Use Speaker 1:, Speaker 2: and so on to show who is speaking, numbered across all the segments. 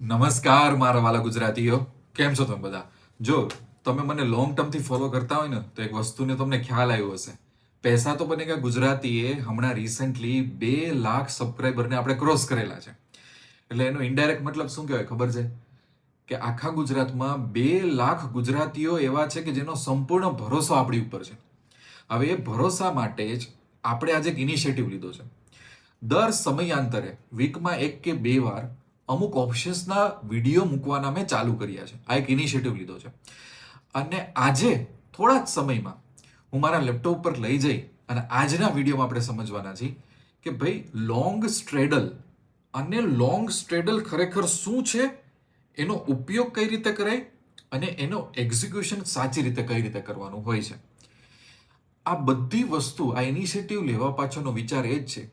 Speaker 1: નમસ્કાર મારા વાલા ગુજરાતીઓ. કેમ છો તમે બધા? જો, તમે મને લોંગ ટર્મથી ફોલો કરતા હોય ને, તો એક વસ્તુને તમને ખ્યાલ આવ્યો હશે. પૈસા તો બનેગા ગુજરાતીએ હમણાં રિસેન્ટલી બે લાખ સબસ્ક્રાઈબરને આપણે ક્રોસ કરેલા છે. એટલે એનો ઇન્ડાયરેક્ટ મતલબ શું કહેવાય ખબર છે? કે આખા ગુજરાતમાં બે લાખ ગુજરાતીઓ એવા છે કે જેનો સંપૂર્ણ ભરોસો આપણી ઉપર છે. હવે એ ભરોસા માટે જ આપણે આજે એક ઇનિશિયેટિવ લીધો છે. દર સમયાંતરે વીકમાં એક કે બે વાર અમુક ઓપ્શન્સના વીડિયો મૂકવાના મેં ચાલુ કર્યા છે. આ એક ઇનિશિયેટિવ લીધો છે. અને આજે થોડા જ સમયમાં, હું મારા લેપટોપ પર લઈ જઈ અને આજના વિડીયોમાં આપણે સમજવાના છીએ કે ભાઈ લોંગ સ્ટ્રેડલ અને લોંગ સ્ટ્રેડલ ખરેખર શું છે? એનો ઉપયોગ કઈ રીતે કરાય અને એનો એક્ઝિક્યુશન સાચી રીતે કઈ રીતે કરવાનું હોય છે? આ બધી વસ્તુ, આ ઇનિશિયેટિવ લેવા પાછળનો વિચાર એ જ છે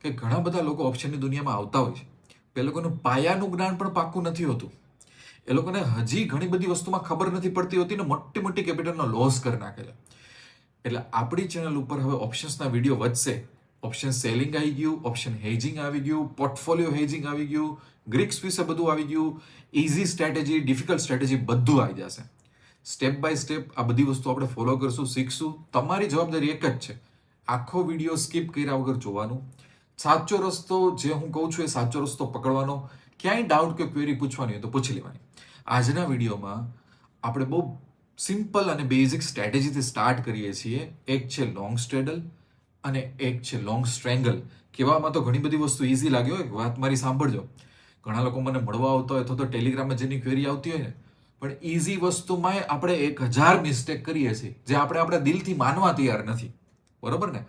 Speaker 1: કે ઘણા બધા લોકો ઓપ્શનની દુનિયામાં આવતા હોય છે. એ લોકોનું પાયાનું જ્ઞાન પણ પાક્કું નથી હોતું. એ લોકોને હજી ઘણી બધી વસ્તુમાં ખબર નથી પડતી હોતી ને મોટી મોટી કેપિટલનો લોસ કરી નાખે છે. એટલે આપણી ચેનલ ઉપર હવે ઓપ્શન્સના વીડિયો વધશે. ઓપ્શન સેલિંગ આવી ગયું ઓપ્શન હેજિંગ આવી ગયું પોર્ટફોલિયો હેજિંગ આવી ગયું ગ્રીક્સ વિશે બધું આવી ગયું. ઇઝી સ્ટ્રેટેજી ડિફિકલ્ટ સ્ટ્રેટેજી બધું આવી જશે. સ્ટેપ બાય સ્ટેપ આ બધી વસ્તુ આપણે ફોલો કરશું, શીખશું. તમારી જવાબદારી એક જ છે. આખો વીડિયો સ્કીપ કર્યા વગર જોવાનું. સાચો રસ્તો જે હું કહું છું એ સાચો રસ્તો પકડવાનો, ક્યાંય ડાઉટ કે ક્વેરી પૂછવાની હોય તો પૂછી લેવાની. આજના વિડીયોમાં આપણે બહુ સિમ્પલ અને બેઝિક સ્ટ્રેટેજીથી સ્ટાર્ટ કરીએ છીએ. એક છે લોંગ સ્ટ્રેડલ અને એક છે લોંગ સ્ટ્રેંગલ કહેવામાં તો ઘણી બધી વસ્તુ ઇઝી લાગ્યો એક વાત મારી સાંભળજો. ઘણા લોકો મને મળવા આવતા હોય અથવા તો ટેલિગ્રામમાં જેની ક્વેરી આવતી હોય ને, પણ ઇઝી વસ્તુમાં આપણે એક હજાર મિસ્ટેક કરીએ છીએ, જે આપણે આપણા દિલથી માનવા તૈયાર નથી. બરોબર ને?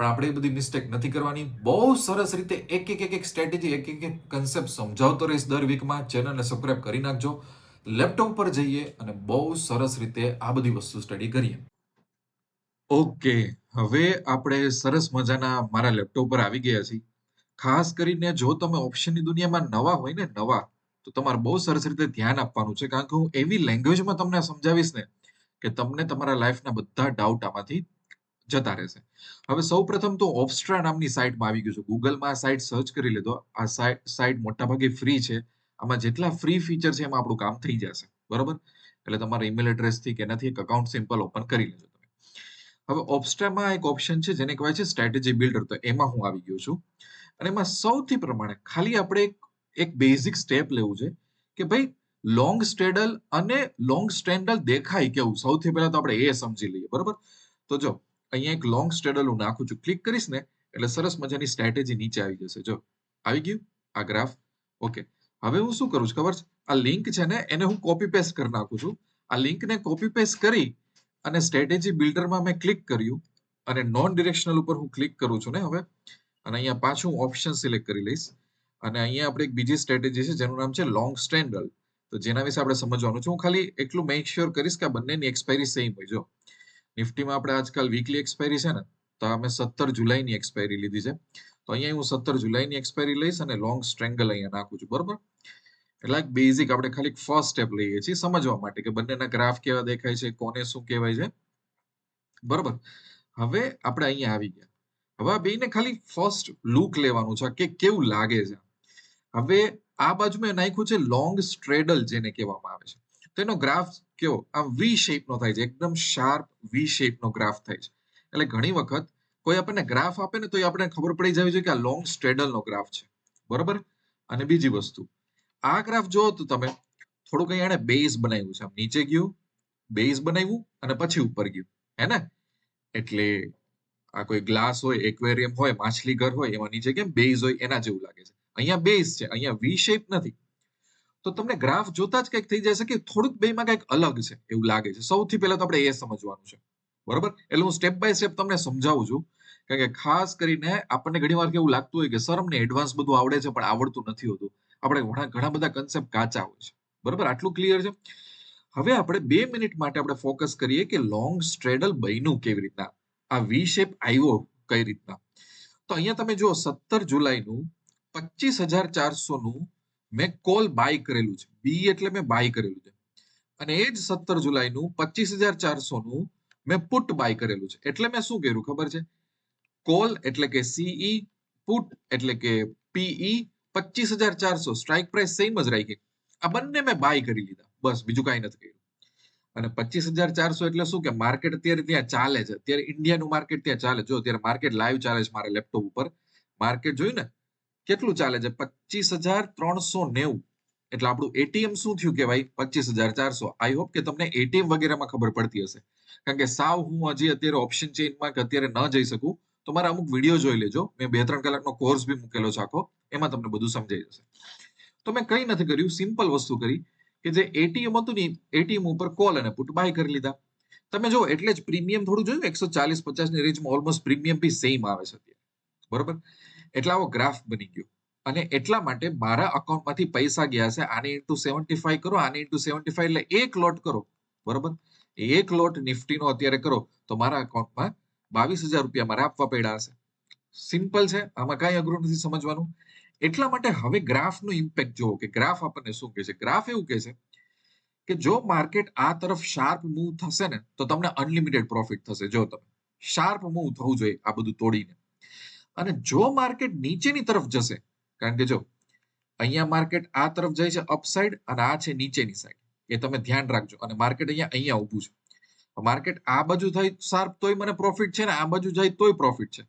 Speaker 1: પણ આપણે એ બધી મિસ્ટેક નથી કરવાની. બહુ સરસ રીતે એક એક એક એક સ્ટ્રેટેજી એક એક એક કન્સેપ્ટ સમજાવતો રહીશ દર વીકમાં ચેનલને સબસ્ક્રાઇબ કરી નાખજો. લેપટોપ પર જઈએ અને બહુ સરસ રીતે આ બધી વસ્તુ સ્ટડી કરીએ. ઓકે હવે આપણે સરસ મજાના મારા લેપટોપ પર આવી ગયા છીએ. ખાસ કરીને જો તમે ઓપ્શનની દુનિયામાં નવા હોય ને, નવા, તો તમારે બહુ સરસ રીતે ધ્યાન આપવાનું છે. કારણ કે હું એવી લેંગ્વેજમાં તમને સમજાવીશ ને, કે તમને તમારા લાઈફના બધા ડાઉટ આમાંથી જતા રહેશે. હવે સૌ પ્રથમ તો ઓપ્સ્ટ્રા નામની સાઇટમાં આવી ગયું છે. ગૂગલમાં આ સાઇટ સર્ચ કરી લીધો. આ સાઇટ મોટાભાગે ફ્રી છે. આમાં જેટલા ફ્રી ફીચર છે એમાં આપણું કામ થઈ જશે. બરોબર? એટલે તમારા ઈમેલ એડ્રેસથી કે એનાથી એક અકાઉન્ટ સિમ્પલ ઓપન કરી લેજો તમે. હવે ઓપ્સ્ટ્રામાં એક ઓપ્શન છે જેને કહેવાય છે સ્ટ્રેટેજી બિલ્ડર તો એમાં હું આવી ગયો છું. અને એમાં સૌથી પ્રમાણે ખાલી આપણે એક એક બેઝિક સ્ટેપ લેવું છે કે ભાઈ લોંગ સ્ટેડલ અને લોંગ સ્ટેન્ડલ દેખાય કેવું? સૌથી પહેલા તો આપણે એ સમજી લઈએ. બરોબર? તો જો અહીંયા એક લોંગ સ્ટ્રેડલ હું નાખું છું. ક્લિક કરીશ ને, એટલે સરસ મજાની સ્ટ્રેટેજી નીચે આવી જશે. જો, આવી ગયું? આ ગ્રાફ ઓકે હવે હું શું કરું છું, ખબર છે? આ લિંક છે ને, એને હું કોપી પેસ્ટ કરી નાખું છું. આ લિંકને કોપી પેસ્ટ કરી અને સ્ટ્રેટેજી બિલ્ડરમાં મેં ક્લિક કર્યું અને નોન ડિરેક્શનલ ઉપર હું ક્લિક કરું છું ને હવે. અને અહીંયા પાછું ઓપ્શન સિલેક્ટ કરી લઈશ. અને અહીંયા આપણે એક બીજી સ્ટ્રેટેજી છે, જેનું નામ છે લોંગ સ્ટ્રેન્ડલ તો જેના વિશે આપણે સમજવાનું છે, હું ખાલી એટલું મેક શ્યોર કરીશ કે આ બંનેની એક્સપાયરી સેમ હોય. જો નિફ્ટીમાં આપણે આજકાલ વીકલી એક્સપાયરી છે ને, તો અમે સત્તર જુલાઈની એક્સપાયરી લીધી છે. તો અહીંયા હું સત્તર જુલાઈની એક્સપાયરી લઈશ અને લોંગ સ્ટ્રેંગલ અહીંયા નાખું છું, બરોબર? એટલે બેઝિક આપણે ખાલી ફર્સ્ટ સ્ટેપ લઈએ છીએ સમજવા માટે કે બંનેના ગ્રાફ કેવા દેખાય છે, કોને શું કહેવાય છે. બરોબર? હવે આપણે અહીંયા આવી ગયા. હવે આ બેને ખાલી ફર્સ્ટ લુક લેવાનું છે, કે કેવું લાગે છે. હવે આ બાજુ મેં નાખ્યું છે લોંગ સ્ટ્રેડલ જેને કહેવામાં આવે છે. તેનો ગ્રાફ કેવો? આમ વી શેપનો થાય છે. એકદમ શાર્પ વી શેપનો ગ્રાફ થાય છે. એટલે ઘણી વખત કોઈ આપણને ગ્રાફ આપે ને તો એ આપણે ખબર પડી જવી જોઈએ કે આ લોંગ સ્ટ્રેડલનો ગ્રાફ છે. બરોબર? અને બીજી વસ્તુ. આ ગ્રાફ જો તો તમે, થોડુંક અહીંયા એને બેઝ બનાવ્યું છે. આમ નીચે ગયું બેઝ બનાવ્યું અને પછી ઉપર ગયું. હે ને? એટલે આ કોઈ ગ્લાસ હોય એક્વેરિયમ હોય માછલી ઘર હોય, એમાં નીચે કેમ? બેઝ હોય, એના જેવું લાગે છે. અહીંયા બેઝ છે. અહીંયા વી શેપ નથી. તો તમને ગ્રાફ જોતા જ કંઈક થઈ જશે કે થોડુંક બેમાં કંઈક અલગ છે એવું લાગે છે. સૌથી પહેલા તો આપણે એ સમજવાનું છે. બરોબર? એટલે હું સ્ટેપ બાય સ્ટેપ તમને સમજાવું છું. કારણ કે ખાસ કરીને આપણને ઘણી વાર કેવું લાગતું હોય કે સર અમને એડવાન્સ બધું આવડે છે, પણ આવડતું નથી હોતું. આપણે ઘણા ઘણા બધા કન્સેપ્ટ કાચા હોય છે. બરોબર? આટલું ક્લિયર છે? હવે આપણે બે મિનિટ માટે આપણે ફોકસ કરીએ કે લોંગ સ્ટ્રેડલ બન્યું કેવી રીતના? આ વી શેપ આવ્યો કઈ રીતના? તો અહીંયા તમે જો સત્તર જુલાઈનું પચીસ હજાર ચારસો નું મેં કોલ બાય કરેલું છે. બી એટલે મેં બાય કરેલું છે. અને એ જ સત્તર જુલાઈનું પચીસ હજાર ચારસો નું મેં પુટ બાય કરેલું છે. એટલે મેં શું કર્યું ખબર છે? કોલ એટલે કે સીઈ પુટ એટલે કે પીઈ પચીસ હજાર ચારસો. સ્ટ્રાઇક પ્રાઇસ સેમ જ રાખી. આ બંને મેં બાય કરી લીધા. બસ, બીજું કાંઈ નથી કર્યું. અને પચીસ હજાર ચારસો એટલે શું કે માર્કેટ અત્યારે ત્યાં ચાલે છે. અત્યારે ઇન્ડિયાનું માર્કેટ ત્યાં ચાલે. જો અત્યારે માર્કેટ લાઈવ ચાલે છે મારા લેપટોપ ઉપર. માર્કેટ જોયું ને? કેટલું ચાલે છે? પચીસ હજાર ત્રણસો નેવું. એટલે આપણું એટીએમ શું થયું કહેવાય? પચીસ હજાર ચારસો. આઈ હોપ કે તમને એટીએમ વગેરેમાં ખબર પડતી હશે. કારણ કે સાવ હું હજી અત્યારે ઓપ્શન ચેઇનમાં કે અત્યારે ન જઈ શકું, તો મારા અમુક વીડિયો જોઈ લેજો. મેં બે ત્રણ કલાકનો કોર્સ બી મૂકેલો છે આખો. એમાં તમને બધું સમજાઈ જશે. તો મેં કંઈ નથી કર્યું. સિમ્પલ વસ્તુ કરી કે જે એટીએમ હતું ને, એટીએમ ઉપર કોલ અને પુટ બાય કરી લીધા. તમે જો એટલે જ પ્રીમિયમ થોડું જોયું એકસો ચાલીસ પચાસની રેન્જમાં ઓલમોસ્ટ પ્રીમિયમ બી સેમ આવે છે બરોબર? એટલે આવો ગ્રાફ બની ગયો. અને એટલા માટે મારા અકાઉન્ટમાંથી પૈસા ગયા છે. આને ઇન્ટુ સેવન્ટી ફાઈવ કરો, આને ઇન્ટુ સેવન્ટી ફાઈવ એટલે એક લોટ કરો. બરોબર? એક લોટ નિફ્ટીનો અત્યારે કરો. તો મારા અકાઉન્ટમાં બાવીસ હજાર રૂપિયા મારે આપવા પડ્યા હશે. સિમ્પલ છે. આમાં કાંઈ અઘરું નથી સમજવાનું. એટલા માટે હવે ગ્રાફનો ઇમ્પેક્ટ જુઓ કે ગ્રાફ આપણને શું કહે છે? ગ્રાફ એવું કહે છે કે જો માર્કેટ આ તરફ શાર્પ મૂવ થશે ને, તો તમને અનલિમિટેડ પ્રોફિટ થશે. જો તમે શાર્પ મૂવ થવું જોઈએ, આ બધું તોડીને. અને જો માર્કેટ નીચેની તરફ જશે, કારણ કે જો અહીંયા માર્કેટ આ તરફ જાય છે અપસાઇડ અને આ છે નીચેની સાઈડ એ તમે ધ્યાન રાખજો. અને માર્કેટ અહીંયા અહીંયા ઊભું છે. માર્કેટ આ બાજુ થાય શાર્પ તોય મને પ્રોફિટ છે ને આ બાજુ જાય તોય પ્રોફિટ છે.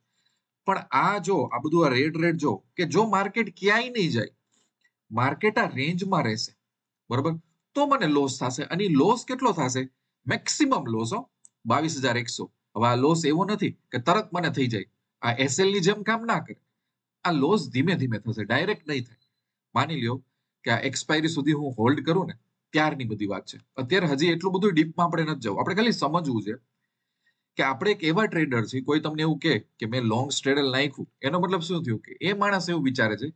Speaker 1: પણ આ જો, આ બધું આ રેડ રેડ જો, કે જો માર્કેટ ક્યાંય નહીં જાય, માર્કેટ આ રેન્જમાં રહેશે. બરોબર? તો મને લોસ થશે. અને લોસ કેટલો થશે? મેક્સિમમ લોસ હો, બાવીસ હજાર એકસો. હવે આ લોસ એવો નથી કે તરત મને થઈ જાય. આ એસએલની જેમ કામ ના કરે. આ લોસ ધીમે ધીમે થશે ડાયરેક્ટ નહીં થાય. માની લ્યો કે આ એક્સપાયરી સુધી હું હોલ્ડ કરું ને, ત્યારની બધી વાત છે. અત્યારે હજી એટલું બધું ડીપમાં આપણે નથી જવું. આપણે ખાલી સમજવું છે કે આપણે એક એવા ટ્રેડર છે કોઈ તમને એવું કહે કે મેં લોંગ સ્ટ્રેડલ નાખ્યું. એનો મતલબ શું થયું? કે એ માણસ એવું વિચારે છે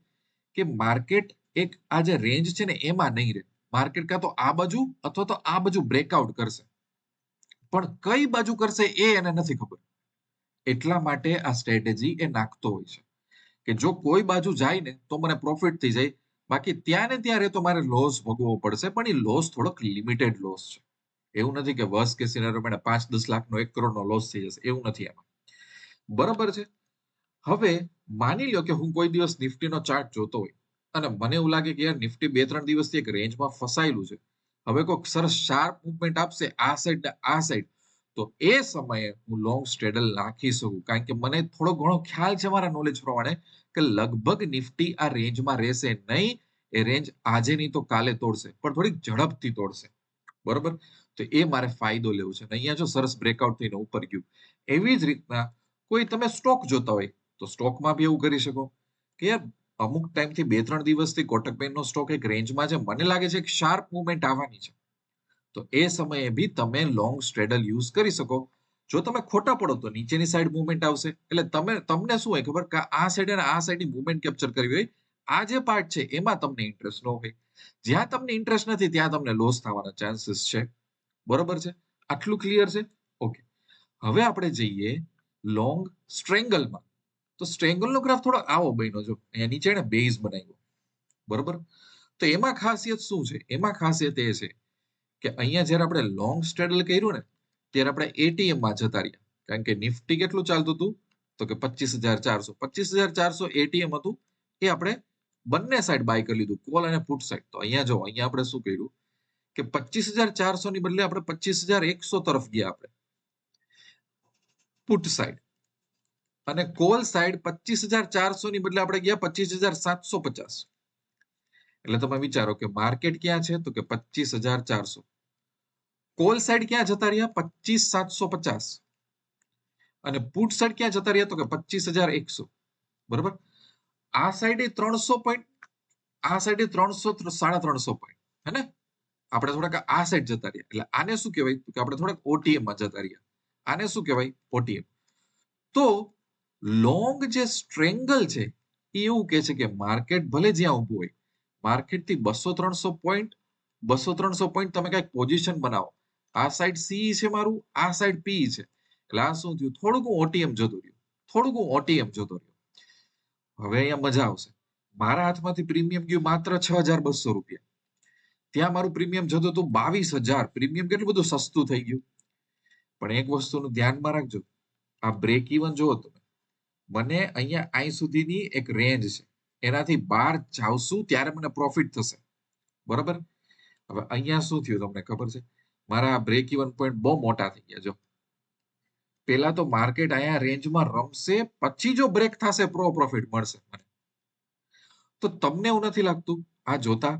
Speaker 1: કે માર્કેટ એક આ જે રેન્જ છે ને, એમાં નહીં રહે. માર્કેટ કાં તો આ બાજુ અથવા તો આ બાજુ બ્રેકઆઉટ કરશે. પણ કઈ બાજુ કરશે એ એને નથી ખબર. એટલા માટે આ સ્ટ્રેટેજી એ નાખતો હોય છે. કે જો કોઈ બાજુ જાય ને, તો મને પ્રોફિટ થઈ જાય. બાકી ત્યાં ને ત્યારે તો મારે લોસ ભોગવવો પડશે, પણ એ લોસ થોડોક લિમિટેડ લોસ છે. એવું નથી કે વર્સ કે સિનારીઓ પાંચ દસ લાખનો એક કરોડનો લોસ થઈ જશે. એવું નથી એમાં. બરાબર છે? હવે માની લો કે હું કોઈ દિવસ નિફ્ટીનો ચાર્ટ જોતો હોય, અને મને એવું લાગે કે યાર નિફ્ટી બે ત્રણ દિવસથી એક રેન્જમાં ફસાયેલું છે. હવે કોઈક સરસ શાર્પ મુવમેન્ટ આપશે આ સાઈડ ને આ સાઈડ તો એ સમયે હું લોંગ સ્ટ્રેડલ નાખી શકું. કારણ કે મને થોડો ઘણો ખ્યાલ છે મારા નોલેજ પ્રમાણે કે લગભગ નિફ્ટી આ રેન્જમાં રહેશે નહીં. એ રેન્જ આજે નહીં તો કાલે તોડશે, પણ થોડીક ઝડપથી તોડશે. બરોબર? તો એ મારે ફાયદો લેવો છે. અને અહીંયા જો સરસ બ્રેકઆઉટ થઈને ઉપર ગયું. એવી જ રીતના કોઈ તમે સ્ટોક જોતા હોય, તો સ્ટોકમાં બી એવું કરી શકો કે યાર, અમુક ટાઈમથી બે ત્રણ દિવસથી કોટક બેંકનો સ્ટોક એક રેન્જમાં છે. મને લાગે છે કે શાર્પ મુવમેન્ટ આવવાની છે. તો એ સમયે બી તમે લોંગ સ્ટ્રેડલ યુઝ કરી શકો. જો તમે ખોટા પડો તો નીચેની સાઈડ મુવમેન્ટ આવશે. એટલે તમે, તમને શું હોય ખબર કે આ સાઈડ અને આ સાઈડની મુવમેન્ટ કેપ્ચર કરવી હોય? આ જે પાર્ટ છે એમાં તમને ઇન્ટરેસ્ટ ન હોય. જ્યાં તમને ઇન્ટરેસ્ટ નથી ત્યાં તમને લોસ થવાના ચાન્સીસ છે. બરોબર છે? આટલું ક્લિયર છે? ઓકે હવે આપણે જઈએ લોંગ સ્ટ્રેંગલમાં તો સ્ટ્રેંગલનો ગ્રાફ થોડો આવો બન્યો. જો અહીંયા નીચે એને બેઝ બનાવ્યો. બરોબર? તો એમાં ખાસિયત શું છે? એમાં ખાસિયત એ છે કે અહીંયા જ્યારે આપણે લોંગ સ્ટ્રેડલ કર્યું ને, ત્યારે આપણે એટીએમમાં જતા રહ્યા. કારણ કે નિફ્ટી કેટલું ચાલતું હતું? તો કે પચીસ હજાર ચારસો. પચીસ હજાર ચારસો એટીએમ હતું. એ આપણે બંને સાઈડ બાય કરી લીધું કોલ અને પુટ સાઈડ તો અહીંયા જો, અહીંયા આપણે શું કર્યું? કે પચીસ હજાર ચારસો ની બદલે આપણે પચીસ હજાર એકસો તરફ ગયા આપણે. પુટ સાઈડ અને કોલ સાઈડ પચીસ હજાર ચારસો ની બદલે આપણે ગયા પચીસ હજાર સાતસો પચાસ. એટલે તમે વિચારો કે માર્કેટ ક્યાં છે તો કે પચીસ હજાર ચારસો. કોલ સાઈડ ક્યાં જતા રહ્યા? પચીસ સાતસો પચાસ. અને પુટ સાઈડ ક્યાં જતા રહ્યા તો કે પચીસ હજાર એકસો. બરોબર? આ સાઈડે ત્રણસો પોઈન્ટ આ સાઈડે ત્રણસો સાડા ત્રણસો પોઈન્ટ હે ને? આપણે થોડાક આ સાઈડ જતા રહ્યા. એટલે આને શું કહેવાય? કે આપણે થોડાક ઓટીએમમાં જતા રહ્યા. આને શું કહેવાય? ઓટીએમ. તો લોંગ જે સ્ટ્રેંગલ છે, એ એવું કે છે કે માર્કેટ ભલે જ્યાં ઊભું હોય માર્કેટથી બસો ત્રણસો પોઈન્ટ બસો ત્રણસો પોઈન્ટ તમે કંઈક પોઝિશન બનાવો. આ સાઈડ સી છે મારું, આ સાઈડ પી છે. એટલે આ શું થયું? થોડુંક ઓટીએમ જતો રહ્યું. થોડુંક ઓટીએમ જતો રહ્યો. હવે અહીંયા મજા આવશે. મારા હાથમાંથી પ્રીમિયમ ગયું માત્ર છ હજાર બસો રૂપિયા. ત્યાં મારું પ્રીમિયમ જતું હતું બાવીસ હજાર. પ્રીમિયમ કેટલું બધું સસ્તું થઈ ગયું. પણ એક વસ્તુનું ધ્યાનમાં રાખજો. આ બ્રેક ઇવન જુઓ તમે. મને અહીંયા અહીં સુધીની એક રેન્જ છે. એનાથી બહાર જાવશું ત્યારે મને પ્રોફિટ થશે. બરાબર? હવે અહીંયા શું થયું તમને ખબર છે? મારા બ્રેક ઇવન પોઈન્ટ બહુ મોટા થઈ ગયા, જો. પેલા તો માર્કેટ અહીંયા રેન્જમાં રમશે, પછી જો બ્રેક થશે પ્રો પ્રોફિટ મળશે મને. તો તમને એવું નથી લાગતું? આ જોતા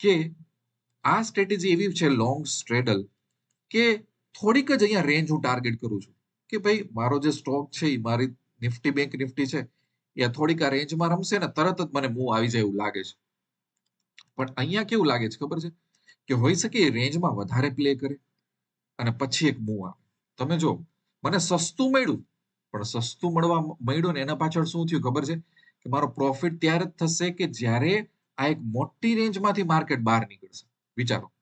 Speaker 1: કે આ સ્ટ્રેટેજી એવી છે લોંગ સ્ટ્રેડલ કે થોડીક જ અહીંયા રેન્જ હું ટાર્ગેટ કરું છું. કે ભાઈ, મારો જે સ્ટોક છે એ મારી નિફ્ટી બેંક નિફ્ટી છે એ થોડીક આ રેન્જમાં રમશે ને તરત જ મને મૂવ આવી જાય એવું લાગે છે. પણ અહીંયા કેવું લાગે છે ખબર છે? કે હોઈ શકે એ રેન્જમાં વધારે પ્લે કરે અને પછી એક મૂવ આવે. તમે જો મને સસ્તું મળ્યું, પણ સસ્તું મળવા મળ્યું ને એના પાછળ શું થયું ખબર છે? કે મારો પ્રોફિટ ત્યારે જ થશે કે જ્યારે આ એક મોટી રેન્જમાંથી માર્કેટ બહાર નીકળશે. વિચારો.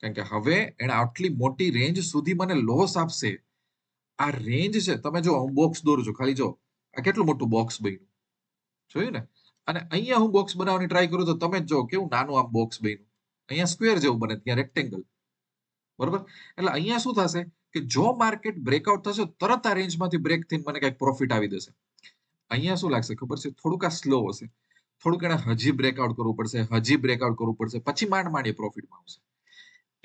Speaker 1: કારણ કે હવે એને આટલી મોટી રેન્જ સુધી મને લોસ આપશે. આ રેન્જ છે, તમે જો હું બોક્સ દોરું છું, ખાલી જો આ કેટલું મોટું બોક્સ બન્યું? જોયું ને? અને અહીંયા હું બોક્સ બનાવવાની ટ્રાય કરું તો તમે જ કેવું નાનું આમ બોક્સ બન્યું. અહીંયા સ્ક્વેર જેવું બને, ત્યાં રેક્ટેંગલ બરોબર? એટલે અહીંયા શું થશે કે જો માર્કેટ બ્રેકઆઉટ થશે તરત આ રેન્જમાંથી બ્રેક થઈને મને કંઈક પ્રોફિટ આવી જશે અહીંયા શું લાગશે ખબર છે? થોડુંક આ સ્લો હશે. થોડુંક એને હજી બ્રેકઆઉટ કરવું પડશે, હજી બ્રેકઆઉટ કરવું પડશે, પછી માંડ માંડીએ પ્રોફિટમાં આવશે.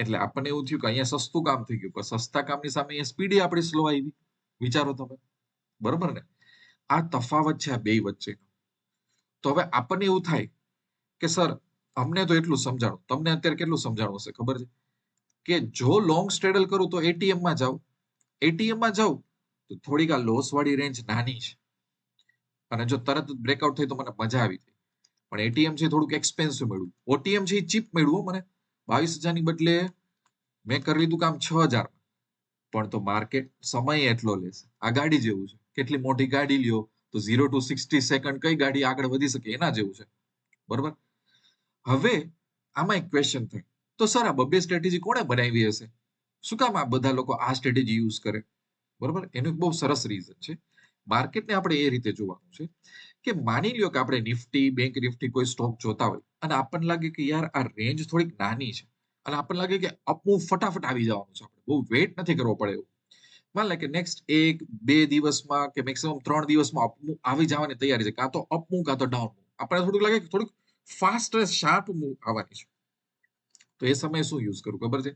Speaker 1: એટલે આપણને એવું થયું કે અહીંયા સસ્તું કામ થઈ ગયું. પણ સસ્તા કામની સામે અહીંયા સ્પીડી આપણી સ્લો આવી. વિચારો તમે. બરોબર ને? આ તફાવત છે આ બે વચ્ચેનો તો હવે આપણને એવું થાય કે સર, અમને તો એટલું સમજાણું. તમને અત્યારે કેટલું સમજાણું હશે ખબર છે? કે જો લોંગ સ્ટ્રેડલ કરું તો એટીએમમાં જાઉં. એટીએમમાં જાઉં તો થોડીક આ લોસ વાળી રેન્જ નાની છે. અને જો તરત બ્રેકઆઉટ થઈ તો મને મજા આવી ગઈ. પણ એટીએમ છે થોડુંક એક્સપેન્સિવ મળ્યું. ઓટીએમ છે ચીપ મળ્યું મને. બાવીસ હજારની બદલે મેં કરી લીધું કામ છ હજાર પણ તો માર્કેટ સમય એટલો લેશે. આ ગાડી જેવું છે. કેટલી મોટી ગાડી લ્યો, તો ઝીરો ટુ સિક્સટી સેકન્ડ કઈ ગાડી આગળ વધી શકે એના જેવું છે. બરોબર? હવે આમાં એક ક્વેશ્ચન થાય. તો સર, આ બબ્બે સ્ટ્રેટેજી કોણે બનાવી હશે? શું કામ આ બધા લોકો આ સ્ટ્રેટેજી યુઝ કરે? બરોબર? એનું એક બહુ સરસ રીઝન છે. માર્કેટને આપણે એ રીતે જોવાનું છે કે માની લ્યો કે આપણે નિફ્ટી, બેંક નિફ્ટી કોઈ સ્ટોક જોતા હોય, અને આપણને લાગે કે યાર આ રેન્જ થોડીક નાની છે, અને આપણને લાગે કે અપમૂવ ફટાફટ આવી જવાનું છે આપણે. બહુ વેઇટ નથી કરવો પડે એવું. માન લે કે નેક્સ્ટ એક, બે દિવસમાં કે મેક્સિમમ ત્રણ દિવસમાં આવી જવાની તૈયારી છે. કાં તો અપમૂવ કાં તો ડાઉન આપણને થોડુંક લાગે કે થોડુંક ફાસ્ટ શાર્પ મૂવ આવવાની છે. તો એ સમયે શું યુઝ કરવું ખબર છે?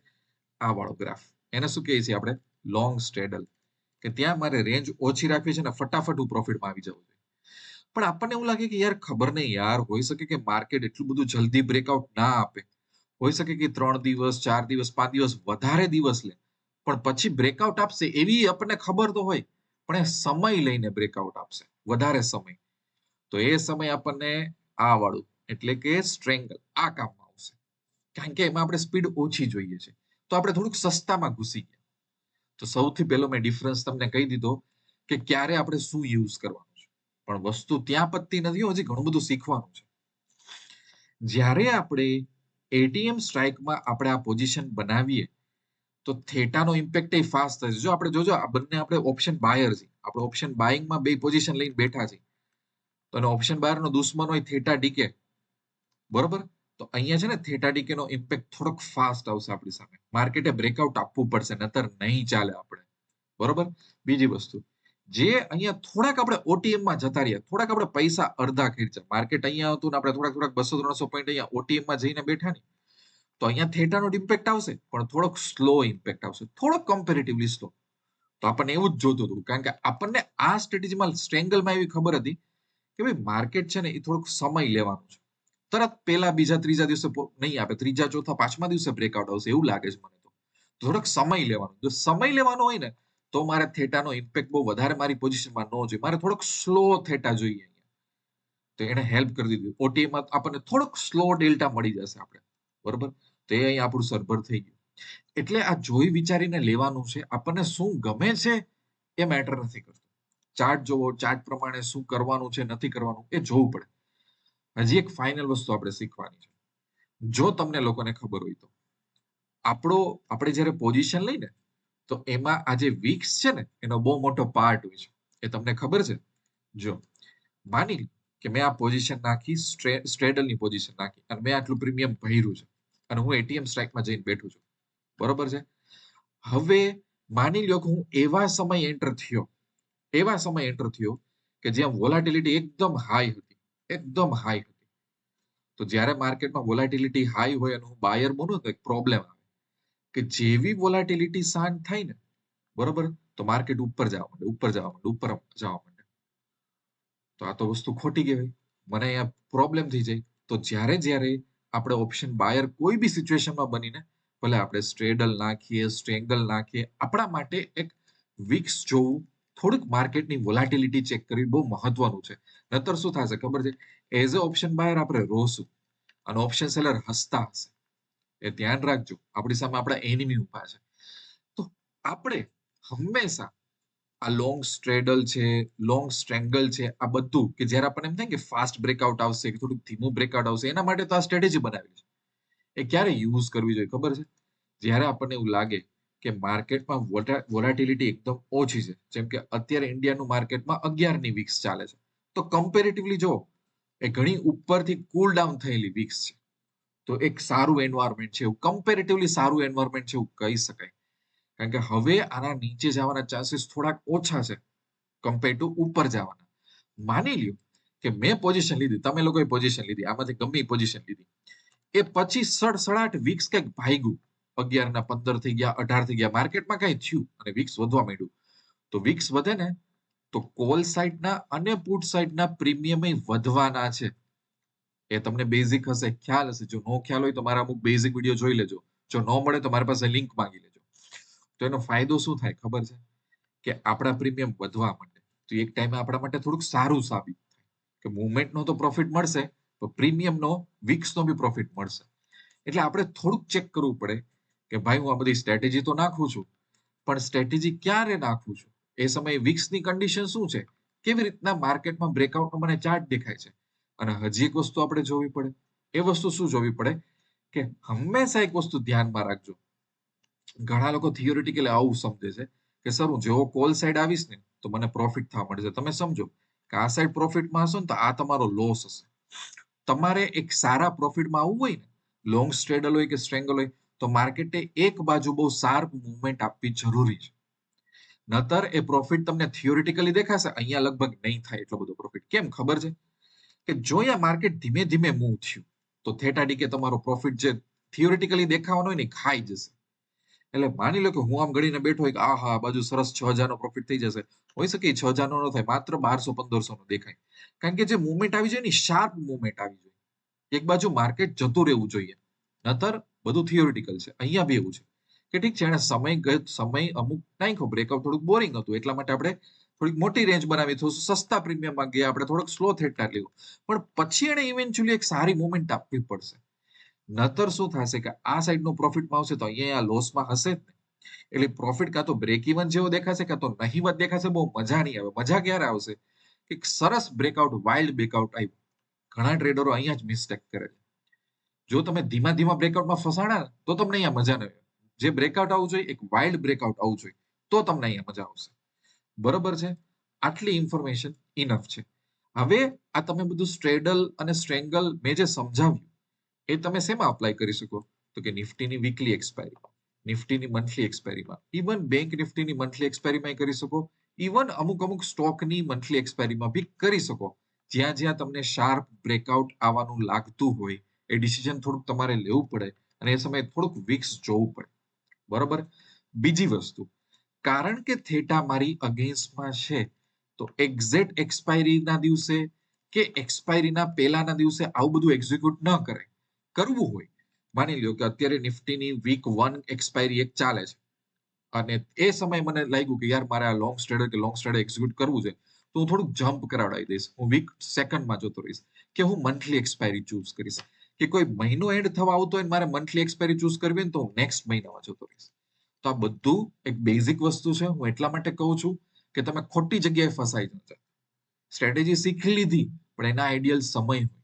Speaker 1: આ વાળો ગ્રાફ એને શું કહીએ છીએ આપણે? લોંગ સ્ટેડલ કે ત્યાં મારે રેન્જ ઓછી રાખવી છે ને ફટાફટ હું પ્રોફિટમાં આવી જવું જોઈએ પણ આપણને એવું લાગે કે યાર ખબર નહીં, યાર હોઈ શકે કે માર્કેટ એટલું બધું જલ્દી બ્રેકઆઉટ ના આપે. હોઈ શકે કે ત્રણ દિવસ, ચાર દિવસ, પાંચ દિવસ વધારે દિવસ લે. પણ પછી બ્રેકઆઉટ આપશે એવી આપણને ખબર તો હોય, પણ એ સમય લઈને બ્રેકઆઉટ આપશે, વધારે સમય. તો એ સમય આપણને આ વાળું, એટલે કે સ્ટ્રેંગલ આ કામમાં આવશે. કારણ કે એમાં આપણે સ્પીડ ઓછી જોઈએ છે. તો આપણે થોડુંક સસ્તામાં ઘૂસી ગયા. તો સૌથી પહેલો મેં ડિફરન્સ તમને કહી દીધો કે ક્યારે આપણે શું યુઝ કરવાનું છે. પણ વસ્તુ ત્યાં પતતી નથી, હજી ઘણું બધું શીખવાનું છે. જ્યારે આપણે એટીએમ સ્ટ્રાઇકમાં આપણે આ પોઝિશન બનાવીએ તો થેટાનો ઇમ્પેક્ટ એ ફાસ્ટ થશે. જો આપણે જોજો, આ બંને આપણે ઓપ્શન બાયર છે. આપણે ઓપ્શન બાઇંગમાં બે પોઝિશન લઈને બેઠા છે તો એનો ઓપ્શન બાયરનો દુશ્મન હોય થેટા ડીકે બરોબર? તો અહીંયા છે ને થેટા ડીકેનો ઇમ્પેક્ટ થોડોક ફાસ્ટ આવશે આપણી સામે. માર્કેટે બ્રેકઆઉટ આપવું પડશે, નતર નહીં ચાલે આપણે. બરોબર? બીજી વસ્તુ. જે અહીંયા થોડાક આપણે ઓટીએમમાં જતા રહ્યા, થોડાક આપણે પૈસા અડધા ખર્ચા માર્કેટ અહીંયા હતું ને આપણે થોડાક થોડાક બસો, ત્રણસો પોઈન્ટ અહીંયા ઓટીએમમાં જઈને બેઠા ને તો અહીંયા થેટાનો ઇમ્પેક્ટ આવશે, પણ થોડોક સ્લો ઇમ્પેક્ટ આવશે. થોડોક કમ્પેરેટિવલી સ્લો તો આપણને એવું જ જોતું હતું, કારણ કે આપણને આ સ્ટ્રેટેજીમાં સ્ટ્રેંગલમાં એવી ખબર હતી કે ભાઈ માર્કેટ છે ને એ થોડોક સમય લેવાનું છે. તરત પહેલા બીજા ત્રીજા દિવસે નહીં આપે, ત્રીજા, ચોથા, પાંચમા દિવસે બ્રેકઆઉટ આવશે એવું લાગે છે મને તો. થોડોક સમય લેવાનો. જો સમય લેવાનો હોય ને, તો મારે થેટાનો ઇમ્પેક્ટ બહુ વધારે મારી પોઝિશનમાં ન જોઈએ. મારે થોડોક સ્લો થેટા જોઈએ અહીંયા. તો એને હેલ્પ કરી દીધું. ઓટીએમાં આપણને થોડોક સ્લો ડેલ્ટા મળી જશે આપણે. બરોબર? તો એ અહીં આપણું સરભર થઈ ગયું. એટલે આ જોઈ વિચારીને લેવાનું છે, આપણને શું ગમે છે એ મેટર નથી કરતું. ચાર્ટ જોવો ચાર્ટ પ્રમાણે શું કરવાનું છે, નથી કરવાનું, એ જોવું પડે. હજી એક ફાઇનલ વસ્તુ આપણે શીખવાની છે. જો તમને લોકોને ખબર હોય તો. આપણો, આપણે જ્યારે પોઝિશન લઈને, તો એમાં આ જે વીક્સ છે ને, એનો બહુ મોટો પાર્ટ હોય છે. એ તમને ખબર છે? જો, માની કે મેં આ પોઝિશન નાખી સ્ટ્રેડલની પોઝિશન નાખી, અને મેં આટલું પ્રીમિયમ ભર્યું છે. અને હું એટીએમ સ્ટ્રાઇકમાં જઈને બેઠું છું. બરોબર છે? હવે માની લ્યો કે હું એવા સમય એન્ટર થયો, એવા સમય એન્ટર થયો કે જ્યાં વોલાટિલિટી એકદમ હાઈ હતી, એકદમ હાઈ હતી. તો જ્યારે માર્કેટમાં વોલાટિલિટી હાઈ હોય અને હું બાયર બનું તો એક પ્રોબ્લેમ આવે. કે જેવી વોલાટિલિટી શાંત થાય ને, બરોબર? તો માર્કેટ ઉપર જવા માંડે, ઉપર જવા માંડે, ઉપર જવા માંડે. તો આ તો વસ્તુ ખોટી કહેવાય. મને અહીંયા પ્રોબ્લેમ થઈ જાય. તો જ્યારે જ્યારે આપણે ઓપ્શન બાયર કોઈ બી સિચ્યુએશનમાં બનીને ભલે આપણે સ્ટ્રેડલ નાખીએ સ્ટ્રેંગલ નાખીએ, આપણા માટે એક વિક્સ જોવું, થોડુંક માર્કેટની વોલાટિલિટી ચેક કરવી બહુ મહત્વનું છે. નતર શું થશે ખબર છે? એઝ અ ઓપ્શન બાયર આપણે રોશું અને ઓપ્શન સેલર હસતા હશે. એ ધ્યાન રાખજો. આપણી સામે આપણા એનિમી ઊભા છે. તો આપણે હંમેશા આ લોંગ સ્ટ્રેડલ છે લોંગ સ્ટ્રેંગલ છે, આ બધું કે જ્યારે આપણને એમ થાય કે ફાસ્ટ બ્રેકઆઉટ આવશે, કે થોડુંક ધીમું બ્રેકઆઉટ આવશે, એના માટે તો આ સ્ટ્રેટેજી બનાવી છે. એ ક્યારે યુઝ કરવી જોઈએ ખબર છે? જ્યારે આપણને એવું લાગે કે માર્કેટમાં વોલાટિલિટી એકદમ ઓછી છે, જેમ કે અત્યારે ઇન્ડિયાનું માર્કેટમાં અગિયારની વીક્સ ચાલે છે. તો કમ્પેરેટિવલી જો, એ ઘણી ઉપરથી કુલ ડાઉન થયેલી વીક્સ છે. તો એક સારું એન્વાયરમેન્ટ છે એવું કમ્પેરેટિવલી સારું એન્વાયરમેન્ટ છે એવું કહી શકાય. કારણ કે હવે આના નીચે જવાના ચાન્સીસ થોડાક ઓછા છે કમ્પેર ટુ ઉપર જવાના. માની લ્યો કે મેં પોઝિશન લીધી, તમે લોકોએ પોઝિશન લીધી, આમાંથી ગમે પોઝિશન લીધી. એ પછી સડસડાટ વીક્સ કંઈક ભાગ્યું. અગિયાર ના પંદર થઈ ગયા, અઢાર થઈ ગયા, માર્કેટમાં કઈ થયું અને વીક્સ વધવા માંડ્યું. તો વીક્સ વધે ને તો કોલ સાઇડના અને પુટ સાઇડના પ્રીમિયમ વધવાના છે. એ તમને બેઝિક હશે, ખ્યાલ હશે. જો નો ખ્યાલ હોય તો મારા અમુક બેઝિક વીડિયો જોઈ લેજો. જો ન મળે તો મારી પાસે લિંક માંગી લેજો. તો એનો ફાયદો શું થાય ખબર છે? કે આપણા પ્રીમિયમ વધવા માટે. તો એક ટાઈમે આપણા માટે થોડુંક સારું સાબિત થાય. કે મુવમેન્ટનો તો પ્રોફિટ મળશે, પણ પ્રીમિયમનો, વીક્સનો બી પ્રોફિટ મળશે. એટલે આપણે થોડુંક ચેક કરવું પડે કે ભાઈ હું આ બધી સ્ટ્રેટેજી તો નાખું છું, પણ સ્ટ્રેટેજી ક્યારે નાખું છું? એ સમયે વીક્સની કન્ડિશન શું છે? કેવી રીતના માર્કેટમાં બ્રેકઆઉટનો મને ચાર્ટ દેખાય છે? અને હજી એક વસ્તુ આપણે જોવી પડે. એ વસ્તુ શું જોવી પડે? કે હંમેશા એક વસ્તુ ધ્યાનમાં રાખજો. ઘણા લોકો થિયોરિટિકલી આવું સમજે છે કે સર, હું જેવો કોલ સાઈડ આવીશ ને, તો મને પ્રોફિટ થવા મળશે તમે સમજો કે આ સાઈડ પ્રોફિટમાં હશો ને, તો આ તમારો લોસ હશે. તમારે એક સારા પ્રોફિટમાં આવવું હોય ને લોંગ સ્ટ્રેડલ હોય કે સ્ટ્રેંગલ હોય, તો માર્કેટે એક બાજુ બહુ શાર્પ મુવમેન્ટ આપવી જરૂરી છે. નતર એ પ્રોફિટ તમને થિયોરિટિકલી દેખાશે, અહીંયા લગભગ નહીં થાય એટલો બધો પ્રોફિટ કેમ? ખબર છે? કે જો અહીંયા માર્કેટ ધીમે ધીમે મૂવ થયું, તો થેટા ડીકે તમારો પ્રોફિટ જે થિયોરિટિકલી દેખાવાનો હોય ને ખાઈ જશે. એટલે માની લો કે હું આમ ગણીને બેઠો કે આ હા બાજુ સરસ છ હજારનો પ્રોફિટ થઈ જશે. હોઈ શકે છ હજારનો ન થાય, માત્ર બારસો, પંદરસો નો દેખાય. કારણ કે જે મુવમેન્ટ આવી જાય ને શાર્પ મુવમેન્ટ આવી જોઈએ. એક બાજુ માર્કેટ જતું રહેવું જોઈએ. નતર બધું થિયોરિટિકલ છે. અહીંયા બી એવું છે. કે ઠીક છે એને સમય ગયો, સમય અમુક નાખ્યો. બ્રેકઅપ થોડુંક બોરિંગ હતું. એટલા માટે આપણે થોડીક મોટી રેન્જ બનાવી થોડું સસ્તા પ્રીમિયમમાં ગયા, આપણે થોડોક સ્લો થેટા લીધો. પણ પછી એને ઇવેન્ચ્યુઅલી એક સારી મુવમેન્ટ આપવી પડશે. નતર શું થશે કે આ સાઈડનો પ્રોફિટમાં આવશે તો અહીંયા લોસમાં હશે જ એટલે પ્રોફિટ કાં તો બ્રેક ઇવન જેવો દેખાશે કાં તો નહીવત દેખાશે, બહુ મજા નહીં આવે. મજા ક્યારે આવશે? કે સરસ બ્રેકઆઉટ વાઇલ્ડ બ્રેકઆઉટ આવ્યું ઘણા ટ્રેડરો અહીંયા જ મિસ્ટેક કરે છે. જો તમે ધીમા ધીમા બ્રેકઆઉટમાં ફસાણા, તો તમને અહીંયા મજા નહીં જે બ્રેકઆઉટ આવવું જોઈએ, એક વાઇલ્ડ બ્રેકઆઉટ આવવું જોઈએ, તો તમને અહીંયા મજા આવશે. બરોબર છે? આટલી ઇન્ફોર્મેશન ઇનફ છે. હવે આ તમે બધું સ્ટ્રેડલ અને સ્ટ્રેંગલ મેં જે સમજાવ્યું એ તમે શેમાં અપ્લાય કરી શકો? તો કે નિફ્ટીની વીકલી એક્સપાયરી નિફ્ટીની મંથલી એક્સપાયરીમાં ઇવન બેંક નિફ્ટીની મંથલી એક્સપાયરીમાં કરી શકો. ઇવન અમુક અમુક સ્ટોકની મંથલી એક્સપાયરીમાં બી કરી શકો. જ્યાં જ્યાં તમને શાર્પ બ્રેકઆઉટ આવવાનું લાગતું હોય, એ ડિસિઝન થોડુંક તમારે લેવું પડે અને એ સમયે થોડુંક વીક્સ જોવું પડે. બરોબર? બીજી વસ્તુ, કારણ કે થેટા મારી અગેન્સ્ટમાં છે, તો એક્ઝેક્ટ એક્સપાયરીના દિવસે કે એક્સપાયરીના પહેલાના દિવસે આવું બધું એક્ઝિક્યુટ ન કરે. કરવું હોય. માની લ્યો કે અત્યારે નિફ્ટીની વીક વન એક્સપાયરી એક ચાલે છે. અને એ સમય મને લાગ્યું કે યાર મારે આ લોંગ સ્ટ્રેડર કે લોંગ સ્ટ્રેડર એક્ઝિક્યુટ કરવું છે, તો હું થોડુંક જમ્પ કરાવડાવી દઈશ. હું વીક સેકન્ડમાં જતો રહીશ કે હું મંથલી એક્સપાયરી ચૂઝ કરીશ. કે કોઈ મહિનો એન્ડ થવા આવતો હોય મારે મંથલી એક્સપાયરી ચૂઝ કરવી ને તો હું નેક્સ્ટ મહિનામાં જતો રહીશ. તો આ બધું એક બેઝિક વસ્તુ છે. હું એટલા માટે કહું છું કે તમે ખોટી જગ્યાએ ફસાઈ જશે સ્ટ્રેટેજી શીખી લીધી, પણ એના આઈડિયલ સમય હોય.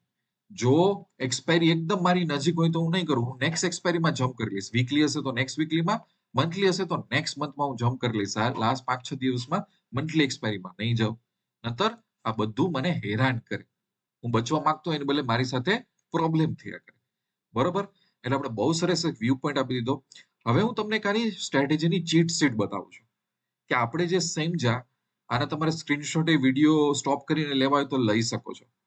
Speaker 1: જો એક્સપાયરી એકદમ મારી નજીક હોય તો હું નહીં કરું. હું નેક્સ્ટ એક્સપાયરીમાં જમ્પ કરી લઈશ. વીકલી હશે તો નેક્સ્ટ વીકલીમાં મંથલી હશે તો નેક્સ્ટ મંથમાં હું જમ્પ કરી લઈશ. લાસ્ટ પાંચ, છ દિવસમાં મંથલી એક્સપાયરીમાં નહીં જાઉં. નતર આ બધું મને હેરાન કરે. હું બચવા માંગતો એને બદલે મારી સાથે પ્રોબ્લેમ થયા કરે. બરોબર? એટલે આપણે બહુ સરસ એક વ્યૂ પોઈન્ટ આપી દીધો. હવે હું તમને ખાલી સ્ટ્રેટેજીની ચીટ સીટ બતાવું છું. કે આપણે જે સમજ્યા આના તમારે સ્ક્રીનશોટ એ વીડિયો સ્ટોપ કરીને લેવા હોય તો લઈ શકો છો.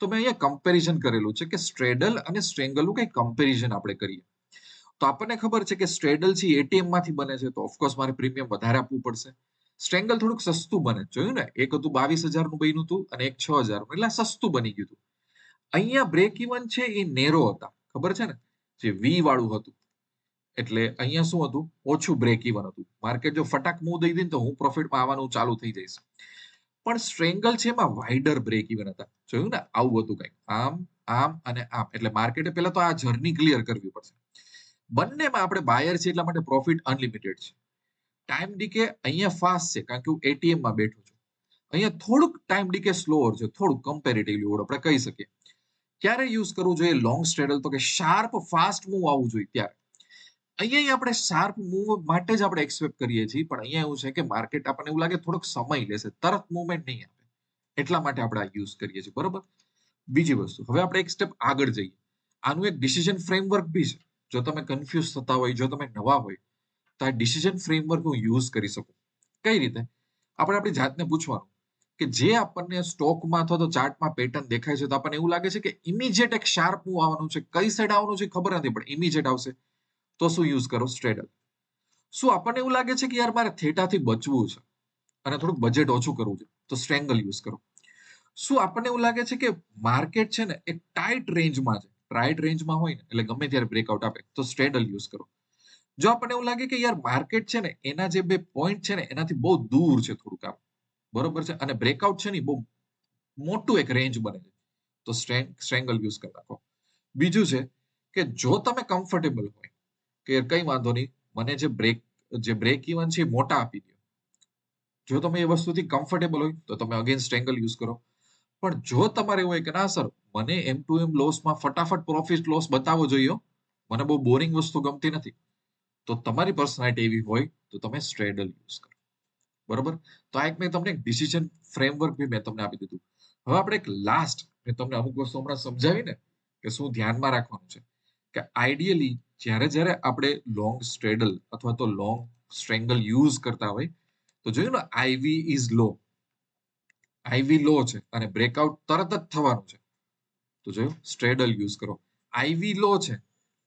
Speaker 1: તો મેં અહીંયા કમ્પેરિઝન કરેલું છે કે સ્ટ્રેડલ અને સ્ટ્રેંગલનું કંઈ કમ્પેરિઝન આપણે કરીએ. તો આપણને ખબર છે કે સ્ટ્રેડલ છે એટીએમમાંથી બને છે, તો ઓફકોર્સ મારે પ્રીમિયમ વધારે આપવું પડશે. સ્ટ્રેંગલ થોડુંક સસ્તું બને જોયું ને? એક હતું બાવીસ હજારનું બન્યું હતું અને એક છ હજારનું, એટલે સસ્તું બની ગયું હતું. અહીંયા બ્રેક ઇવન છે એ નેરો હતા, ખબર છે ને? જે વી વાળું હતું. એટલે અહીંયા શું હતું? ઓછું બ્રેક ઇવન હતું. માર્કેટ જો ફટાક મૂવ દઈ દે તો હું પ્રોફિટમાં આવવાનું ચાલુ થઈ જઈશ. પણ સ્ટ્રેંગલ છે એમાં વાઇડર બ્રેક ઇવન હતા. જોયું ને? આવું હતું કંઈક. આમ આમ અને આમ. એટલે માર્કેટે પહેલા તો આ જર્ની ક્લિયર કરવી પડશે. બંનેમાં આપણે બાયર છે એટલા માટે પ્રોફિટ અનલિમિટેડ છે. ટાઈમ ડીકે અહીંયા ફાસ્ટ છે, કારણ કે હું એટીએમમાં બેઠું છું. અહીંયા થોડુંક ટાઈમ ડીકે સ્લોઅર છે, થોડુંક કમ્પેરેટિવલી આપણે કહી શકીએ. ક્યારે યુઝ કરવું જોઈએ? લોંગ સ્ટ્રેડલ તો કે શાર્પ ફાસ્ટ મૂવ આવવું જોઈએ ત્યારે. અહીંયા આપણે શાર્પ મૂવ માટે જ આપણે એક્સપેક્ટ કરીએ છીએ, પણ અહીંયા એવું છે કે માર્કેટ આપણને એવું લાગે થોડોક સમય લેશે, તરત મુવમેન્ટ નહીં આપે. એટલા માટે આપણે આ યુઝ કરીએ છીએ, બરોબર? બીજી વસ્તુ, હવે આપણે એક સ્ટેપ આગળ જઈએ. આનું એક ડિસિઝન ફ્રેમવર્ક બી છે. જો તમે કન્ફ્યુઝ થતા હોય, જો તમે નવા હોય, તો આ ડિસિઝન ફ્રેમવર્ક હું યુઝ કરી શકું. કઈ રીતે? આપણે આપણી જાતને પૂછવાનું કે જે આપણને સ્ટોકમાં અથવા તો ચાર્ટમાં પેટર્ન દેખાય છે, તો આપણને એવું લાગે છે કે ઇમિજિએટ એક શાર્પ મૂવ આવવાનું છે. કઈ સાઈડ આવવાનું છે ખબર નથી, પણ ઇમિજિએટ આવશે. તો શું યુઝ કરો? સ્ટ્રેડલ શું આપણને એવું લાગે છે કે યાર મારે થેટાથી બચવું છે અને થોડુંક બજેટ ઓછું કરવું છે? તો સ્ટ્રેંગલ યુઝ કરો. શું આપણને એવું લાગે છે કે માર્કેટ છે ને એ ટાઈટ રેન્જમાં છે? ટાઈટ રેન્જમાં હોય ને, એટલે ગમે ત્યારે બ્રેકઆઉટ આપે, તો સ્ટ્રેડલ યુઝ કરો. જો આપણને એવું લાગે કે યાર માર્કેટ છે ને, એના જે બે પોઈન્ટ છે ને, એનાથી બહુ દૂર છે થોડુંક આમ. બરોબર છે? અને બ્રેકઆઉટ છે ને બહુ મોટું એક રેન્જ બને છે. તો સ્ટ્રેંગલ યુઝ કરી નાખો. બીજું છે કે જો તમે કમ્ફર્ટેબલ હોય કે કઈ વાંધો નહીં, મને જે બ્રેક જે બ્રેક ઇવન છે મોટા આપી દો જો તમે એ વસ્તુથી કમ્ફર્ટેબલ હોય, તો તમે અગેન સ્ટ્રેંગલ યુઝ કરો. પણ જો તમારે એવું હોય કે ના સર મને એમ ટુ એમ લોસમાં ફટાફટ પ્રોફિટ લોસ બતાવવો જોઈએ મને બહુ બોરિંગ વસ્તુ ગમતી નથી. તો તમારી પર્સનાલિટી એવી હોય, તો તમે સ્ટ્રેડલ યુઝ કરો. બરોબર? તો આ એક મેં તમને ડિસિઝન ફ્રેમવર્ક બી મેં તમને આપી દીધું. હવે આપણે એક લાસ્ટ મેં તમને અમુક વસ્તુ હમણાં સમજાવી ને કે શું ધ્યાનમાં રાખવાનું છે. કે આઈડિયલી જ્યારે જ્યારે આપણે લોંગ સ્ટ્રેડલ અથવા તો લોંગ સ્ટ્રેંગલ યુઝ કરતા હોય, તો જોયું ને IV is low IV low છે અને બ્રેકઆઉટ તરત જ થવાનું છે. તો જોયું સ્ટ્રેડલ યુઝ કરો. આઈવી લો છે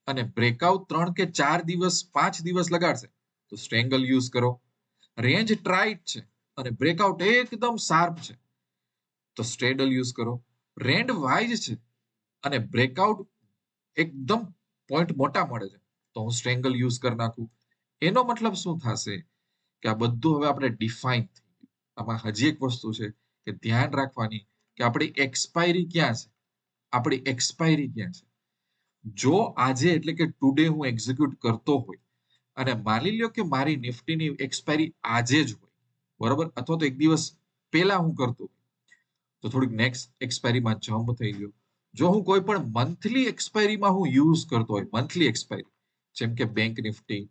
Speaker 1: અને બ્રેકઆઉટ ત્રણ કે ચાર દિવસ, પાંચ દિવસ લગાડશે. તો સ્ટ્રેંગલ યુઝ કરો. રેન્જ ટ્રાઇટ છે અને બ્રેકઆઉટ એકદમ શાર્પ છે. તો સ્ટ્રેડલ યુઝ કરો. રેન્ડ વાઇઝ છે અને બ્રેકઆઉટ એકદમ પોઈન્ટ મોટા મળે છે, તો હું સ્ટ્રેંગલ યુઝ કરી નાખું. એનો મતલબ શું થશે કે આ બધું હવે આપણે ડિફાઇન થઈ આમાં હજી એક વસ્તુ છે કે ધ્યાન રાખવાની કે આપણી એક્સપાયરી ક્યાં છે? આપણી એક્સપાયરી ક્યાં છે? જો આજે એટલે કે ટુડે હું એક્ઝિક્યુટ કરતો હોય અને માની લ્યો કે મારી નિફ્ટીની એક્સપાયરી આજે જ હોય, બરોબર? અથવા તો એક દિવસ પહેલા હું કરતો હોય, તો થોડીક નેક્સ્ટ એક્સપાયરીમાં જમ્પ થઈ ગયો. જો હું કોઈ પણ મંથલી એક્સપાયરીમાં હું યુઝ કરતો હોય મંથલી એક્સપાયરી જેમ કે બેંક નિફ્ટી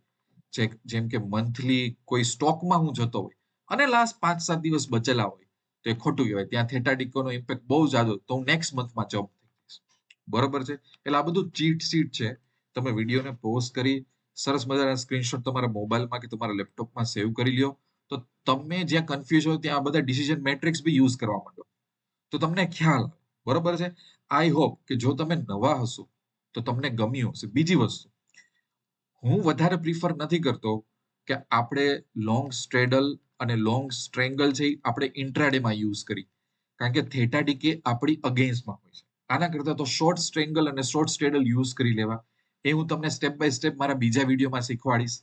Speaker 1: જેમ કે મંથલી કોઈ સ્ટોકમાં હું જતો હોય અને લાસ્ટ પાંચ સાત દિવસ બચેલા હોય, તો એ ખોટું કહેવાય. ત્યાં થેટા ડિકોનો ઇમ્પેક્ટ બહુ જાદો તો હું નેક્સ્ટ મંથમાં જમ્પ થઈ જઈશ. બરોબર છે? એટલે આ બધું ચીટ સીટ છે. તમે વિડીયોને પોઝ કરી, સરસ મજાના સ્ક્રીનશોટ તમારા મોબાઈલમાં કે તમારા લેપટોપમાં સેવ કરી લ્યો. તો તમે જ્યાં કન્ફ્યુઝ હોય ત્યાં બધા ડિસિઝન મેટ્રિક્સ બી યુઝ કરવા માંડો. તો તમને ખ્યાલ બરોબર છે? આઈ હોપ કે જો તમે નવા હશો, તો તમને ગમ્યું હશે. બીજી વસ્તુ, હું વધારે પ્રિફર નથી કરતો કે આપણે લોંગ સ્ટ્રેડલ અને લોંગ સ્ટ્રેંગલ છે આપણે ઇન્ટ્રાડેમાં યુઝ કરી. કારણ કે થેટા ડીકે આપણી અગેન્સ્ટમાં હોય છે. આના કરતાં તો શોર્ટ સ્ટ્રેંગલ અને શોર્ટ સ્ટ્રેડલ યુઝ કરી લેવા. એ હું તમને સ્ટેપ બાય સ્ટેપ મારા બીજા વિડીયોમાં શીખવાડીશ.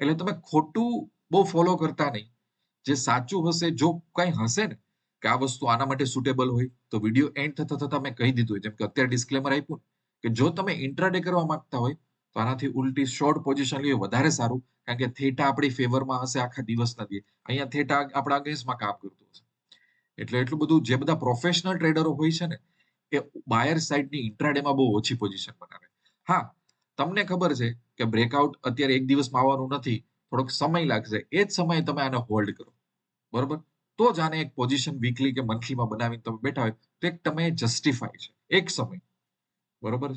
Speaker 1: એટલે તમે ખોટું બહુ ફોલો કરતા નહીં. જે સાચું હશે, જો કંઈ હશે ને કે આ વસ્તુ આના માટે સુટેબલ હોય, તો વીડિયો એન્ડ થતા થતા મેં કહી દીધું જેમ કે અત્યારે ડિસ્ક્લેમર આપ્યું કે જો તમે ઇન્ટ્રાડે કરવા માંગતા હોય, તો આનાથી ઉલટી શોર્ટ પોઝિશન લઈએ વધારે સારું, કારણ કે થેટા આપણી ફેવરમાં હશે આખા દિવસ. નથી અહીંયા થેટા આપણા અગેન્સ્ટમાં કામ કરતું હશે. એટલે એટલું બધું જે બધા પ્રોફેશનલ ટ્રેડરો હોય છે ને, એ બાયર સાઇડની ઇન્ટ્રાડેમાં બહુ ઓછી પોઝિશન બનાવે. હા, તમને ખબર છે કે બ્રેકઆઉટ અત્યારે એક દિવસમાં આવવાનું નથી, થોડોક સમય લાગશે, એ જ સમયે તમે આને હોલ્ડ કરો. બરોબર? તો જ આને એક પોઝિશન વીકલી કે મંથલીમાં બનાવીને તમે બેઠા હોય, તો એક તમે જસ્ટિફાય છે. એક સમય. બરોબર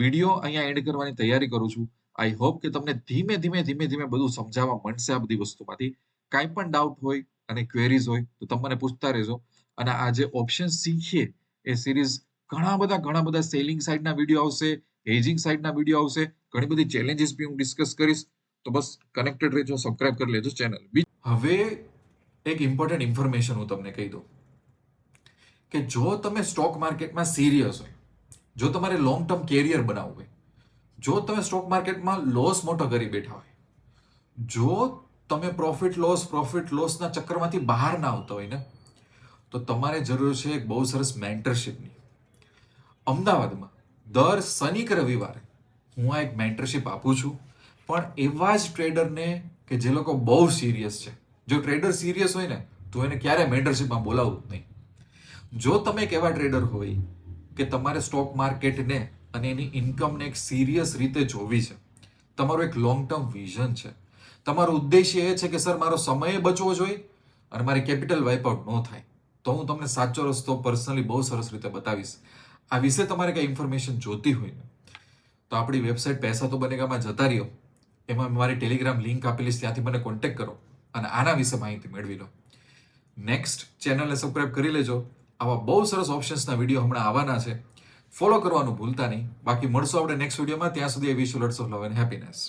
Speaker 1: વીડિયો અહીંયા એન્ડ કરવાની તૈયારી કરું છું. આઈ હોપ કે તમને ધીમે ધીમે ધીમે ધીમે બધું સમજાવવા મળશે આ બધી વસ્તુમાંથી. કાંઈ પણ ડાઉટ હોય અને ક્વેરીઝ હોય, તો તમે મને પૂછતા રહેજો. અને આ જે ઓપ્શન શીખીએ, એ સિરીઝ ઘણા બધા ઘણા બધા સેલિંગ સાઇડના વીડિયો આવશે એજિંગ સાઇડના વીડિયો આવશે. ઘણી બધી ચેલેન્જીસ બી હું ડિસ્કસ કરીશ. તો બસ કનેક્ટેડ રહેજો સબસ્ક્રાઇબ કરી લેજો ચેનલ હવે એક ઇમ્પોર્ટન્ટ ઇન્ફોર્મેશન હું તમને કહી દઉં. કે જો તમે સ્ટોક માર્કેટમાં સિરિયસ હોય, જો તમારે લોંગ ટર્મ કેરિયર બનાવવું હોય, જો તમે સ્ટોક માર્કેટમાં લોસ મોટો કરી બેઠા હોય, જો તમે પ્રોફિટ લોસ પ્રોફિટ લોસના ચક્કરમાંથી બહાર ના આવતા હોય ને, તો તમારે જરૂર છે એક બહુ સરસ મેન્ટરશિપની અમદાવાદમાં દર શનિ રવિવારે હું આ એક મેન્ટરશિપ આપું છું, પણ એવા જ ટ્રેડરને કે જે લોકો બહુ સિરિયસ છે. જો ટ્રેડર સિરિયસ હોય ને, તો એને ક્યારે મેન્ટરશીપમાં બોલાવવું જ નહીં. જો તમે એક એવા ટ્રેડર હોય કે તમારે સ્ટોક માર્કેટને અને એની ઇન્કમને એક સિરિયસ રીતે જોવી છે, તમારું એક લોંગ ટર્મ વિઝન છે. તમારો ઉદ્દેશ્ય એ છે કે, સર, મારો સમય બચવો જોઈએ અને મારી કેપિટલ વાઇપઆઉટ ન થાય. તો હું તમને સાચો રસ્તો પર્સનલી બહુ સરસ રીતે બતાવીશ. આ વિશે તમારે કંઈ ઇન્ફોર્મેશન જોતી હોય ને, તો આપણી વેબસાઇટ પૈસા તો બનેગામાં જતા રહ્યો. એમાં મારી ટેલિગ્રામ લિંક આપેલી ત્યાંથી મને કોન્ટેક્ટ કરો. અને આના વિશે માહિતી મેળવી લો. નેક્સ્ટ ચેનલને સબસ્ક્રાઇબ કરી લેજો. આવા બહુ સરસ ઓપ્શન્સના વીડિયો હમણાં આવવાના છે. ફોલો કરવાનું ભૂલતા નહીં. બાકી મળશું આપણે નેક્સ્ટ વિડીયોમાં ત્યાં સુધી wish you lots of love and happiness